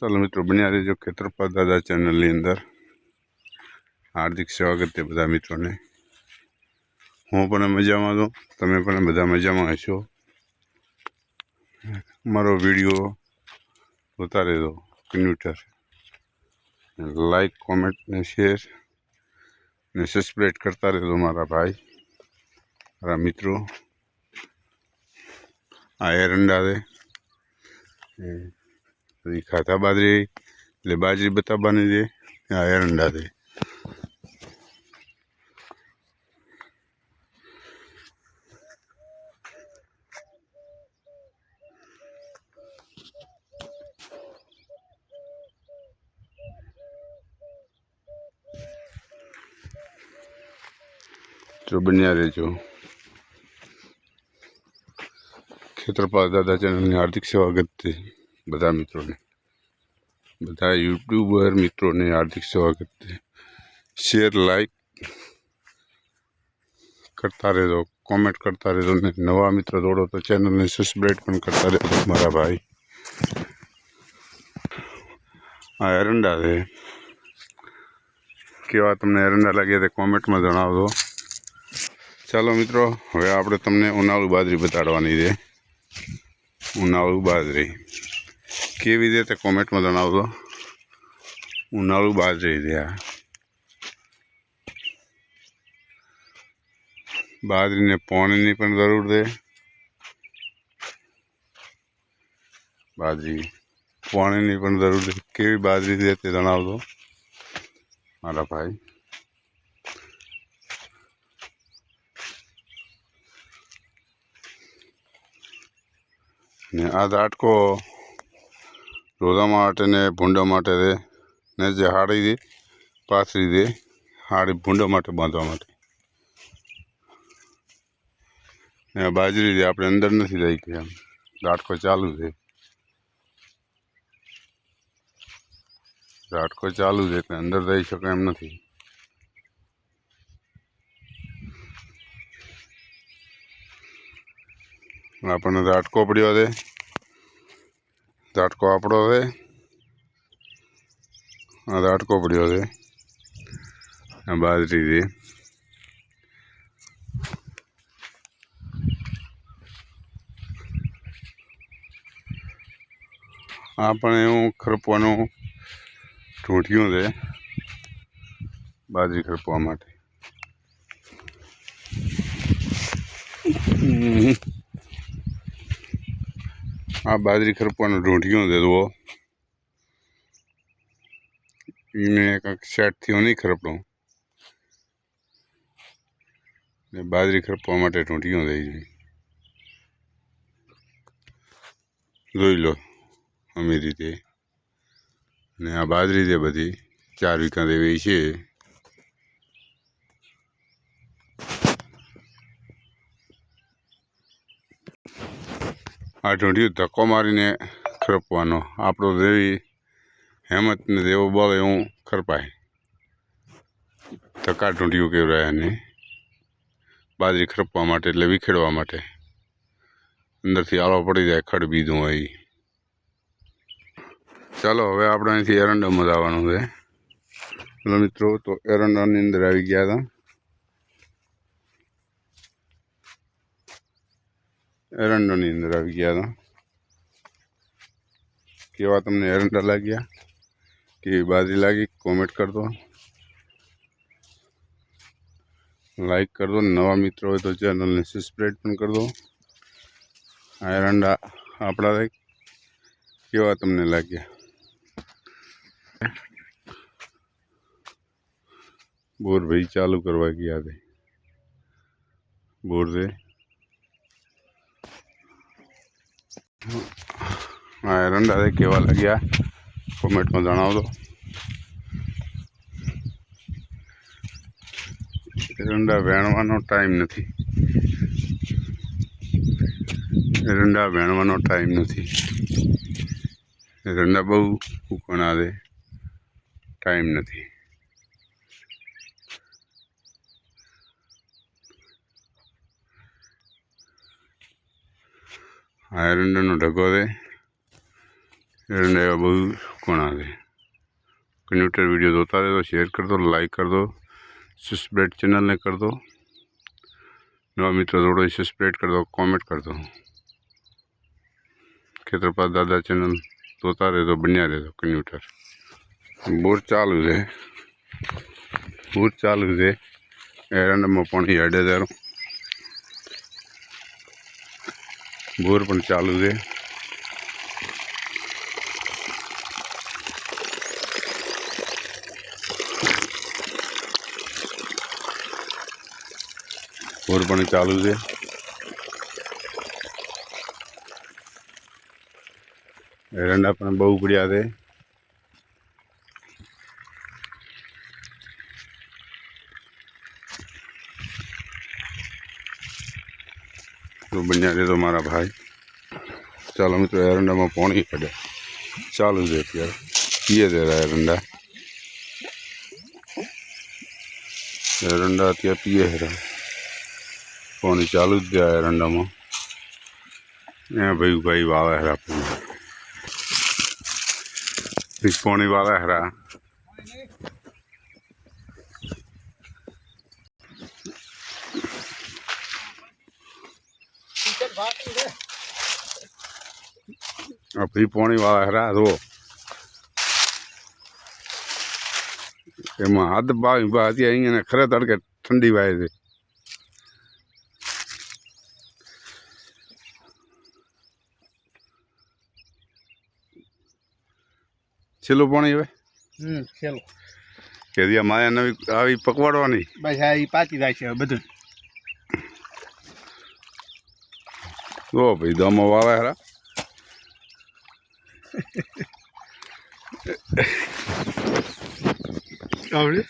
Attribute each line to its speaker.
Speaker 1: ચાલો મિત્રો, બન્યા રહેજો ખેતરપા દાદા ચેનલની અંદર. હાર્દિક સ્વાગત છે બધા મિત્રોને. હું પણ મજામાં છું, તમે પણ બધા મજામાં હશો? મારો વીડિયો જોતા રહેજો કન્યુટર લાઈક, કોમેન્ટ ને શેર ને સબસ્ક્રાઈબ કરતા રહેજો મારા ભાઈ, મારા મિત્રો. આ એરંડા છે. પછી ખાતા બાજરી, એટલે બાજરી બતાવવાની છે, આ એરંડા છે. તો બન્યા રહેજો. ખેતરપાલ દાદા ચેનલની હાર્દિક સ્વાગત છે. બધા મિત્રોને. બધા યુટ્યુબર મિત્રોને હાર્દિક સ્વાગત છે શેર, લાઈક કરતા રહેજો, કોમેન્ટ કરતા રહેજો ને નવા મિત્ર જોડો તો ચેનલને સબસ્ક્રાઈબ પણ કરતા રહેજો મારા ભાઈ. આ એરંડા છે. કેવા તમને એરંડા લાગ્યા તે કોમેન્ટમાં જણાવજો. ચાલો મિત્રો, હવે આપણે તમને ઉનાળુ બાજરી બતાડવાની છે. ઉનાળુ બાજરી. કેવી રીતે કોમેન્ટમાં જણાવજો ઉનાળું બાજરી જઈ રહ્યા. બાજરીને પાણીની પણ જરૂર છે. બાજરી પાણીની પણ જરૂર છે. કેવી બાજરી છે તે જણાવજો મારા ભાઈ. ને આ દાટકો રોદા માટે ને ભૂંડા માટે છે ને જે હાડી છે પાથરી છે હાડી ભૂંડા માટે બાંધવા માટે. ને બાજરી છે આપણે અંદર નથી જઈ ગયા દાટકો ચાલુ છે. દાટકો ચાલુ છે એટલે અંદર જઈ શકાય એમ નથી. આપણને દાટકો પડ્યો છે. દાટકો આપણો છે. આ દાટકો પડ્યો છે. આ બાજરી છે. આ પણ એવું ખરપવાનું ઢૂંઢ્યું છે. બાજરી ખરપવા માટે. આ બાજરી ખરપવાનું ઢૂંઢિયું છે, જુઓ. એને કંઈક સેટથી હું નહીં ખરપડું ને બાજરી ખરપવા માટે ઢૂંઢિયું દઈ જાય જોઈ લો અમી રીતે ને આ બાજરી છે બધી ચાર વીઘા દેવી છે આ ઢૂંઢિયું ધક્કો મારીને ખરપવાનો. આપણો દેવી હેમતને જેવો બળ એવું ખરપાય. ધક્કા ઢૂંઢિયું કહેવાય એને બાજરી ખરપવા માટે એટલે વિખેડવા માટે. અંદરથી આળો પડી જાય, ખડ બીજું હોય. ચાલો, હવે આપણે અહીંથી એરંડામાં જવાનું છે. ચલો મિત્રો, તો એરંડાની અંદર આવી ગયા હતા. એરંડાની અંદર આવી ગયા હતા. કેવા તમને એરંડા લાગ્યા? કેવી બાજરી લાગી? કોમેન્ટ કરજો. લાઈક કરજો. નવા મિત્રો હોય તો ચેનલને સબસ્ક્રાઈબ પણ કરજો. આ એરંડા આપણા. કેવા તમને લાગ્યા? બોર ભાઈ ચાલુ કરવા ગયા હતા બોર છે હા. એરંડા કેવા લાગ્યા? કોમેન્ટમાં જણાવજો. એરંડા વેણવાનો ટાઈમ નથી. એરંડા વેણવાનો ટાઈમ નથી. એરંડા બહુ ઉકણા ટાઈમ નથી. આ એરંડાનો ઢગો છે એરંડા એવા બહુ કોણા છે કન્યુટર વીડિયો જોતા शेयर તો શેર કર દો લાઈક કર દો સબસ્ક્રાઈબ ચેનલને કર દો નવા મિત્રો જોડો સબસ્ક્રાઈબ કર દો કોમેન્ટ કર દો ખેતરપાલ દાદા ચેનલ જોતા રહેતો બન્યા રહેતો કન્યુટર. બોર ચાલુ છે. બોર ચાલુ છે. એરંડામાં પાણી હેડે તારો બોર પણ ચાલુ છે. બોર પણ ચાલુ છે. એરંડા પણ બહુ પડ્યા છે. તો બન્યા છે તો મારા ભાઈ. ચાલો મિત્રો એરંડામાં પાણી કાઢે. ચાલુ છે અત્યારે. પીએ છે એરંડા એરંડા અત્યારે પીએ છે પાણી ચાલુ જ છે એરંડામાં એ ભાઈ ભાઈ વાવે હરા પાણી વાવે હરા આ ફ્રી પાણી વાળા હરા જો એમાં હાથ બાવી બા અત્યારે અહીંયા ખરે તડકે ઠંડી વાય છે. છેલ્લું પાણી હવે?
Speaker 2: હમ છેલ્લું.
Speaker 1: કે દિયા માયા નવી આવી પકવાડવાની.
Speaker 2: બસ આ પાકી જાય છે બધું.
Speaker 1: જો ભાઈ દમો વાવે હરા
Speaker 2: આવડે?